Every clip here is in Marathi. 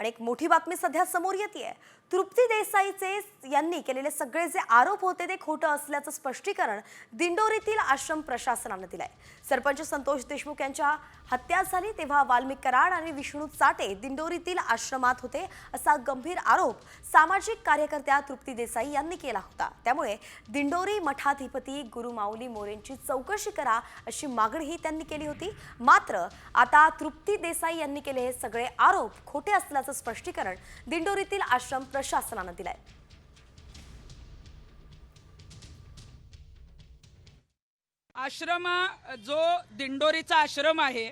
आणि एक मोठी बातमी सध्या समोर येते तृप्ती देसाईचे यांनी केलेले सगळे जे आरोप होते ते खोटं असल्याचं स्पष्टीकरण दिंडोरीतील आश्रम प्रशासनानं दिलंय. सरपंच संतोष देशमुख यांच्या हत्या झाली तेव्हा वाल्मिक कराड आणि विष्णू चाटे दिंडोरीतील आश्रमात होते असा गंभीर आरोप सामाजिक कार्यकर्त्या तृप्ती देसाई यांनी केला होता. त्यामुळे दिंडोरी मठाधिपती गुरु माऊली मोरेंची चौकशी करा अशी मागणीही त्यांनी केली होती. मात्र आता तृप्ती देसाई यांनी केले हे सगळे आरोप खोटे असल्याचं स्पष्टीकरण दिंडोरीतील आश्रम प्रशासनानं दिलंय. आश्रम जो दिंडोरीचा आश्रम आहे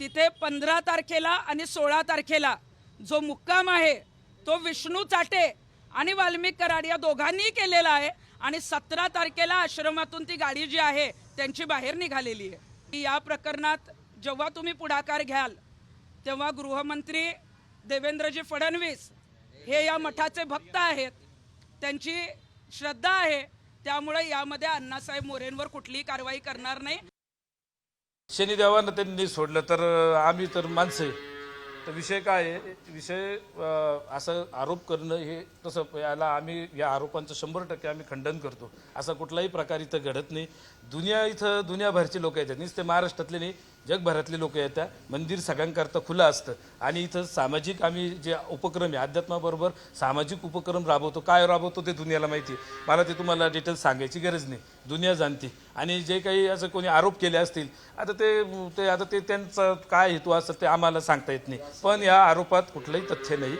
तिथे पंधरा तारखेला आणि सोळा तारखेला जो मुक्काम आहे तो विष्णू चाटे आणि वाल्मिक कराड या दोघांनी केलेला आहे आणि सतरा तारखेला आश्रमातून ती गाडी जी आहे त्यांची बाहेर निघालेली आहे. या प्रकरणात जेव्हा तुम्ही पुढाकार घ्याल तेव्हा गृहमंत्री देवेंद्रजी फडणवीस हे या मठाचे भक्त आहेत. त्यांची श्रद्धा आहे. त्यामुळे यामध्ये अण्णासाहेब मोरेंवर कुठलीही कारवाई करणार नाही. शनिदेवानं त्यांनी सोडलं. तर आम्ही तर माणसं तर विषय काय आहे? विषय असं आरोप करणं हे तसं याला आम्ही या आरोपांचं शंभर टक्के आम्ही खंडन करतो. असा कुठलाही प्रकार इथं घडत नाही. दुनिया इथं दुनियाभरचे लोक येतात नुसते महाराष्ट्रातले नाही जगभरातले लोक येतात मंदिर सगळ्यांकरता खुलं असतं. आणि इथं सामाजिक आम्ही जे उपक्रम आहे अध्यात्माबरोबर सामाजिक उपक्रम राबवतो. काय राबवतो ते दुनियाला माहिती आहे. मला ते तुम्हाला डिटेल्स सांगायची गरज नाही. दुनिया जाणते. आणि जे काही असं कोणी आरोप केले असतील आता ते ते आता ते त्यांचा काय हेतू असतं ते आम्हाला सांगता येत नाही. पण या आरोपात कुठलंही तथ्य नाही.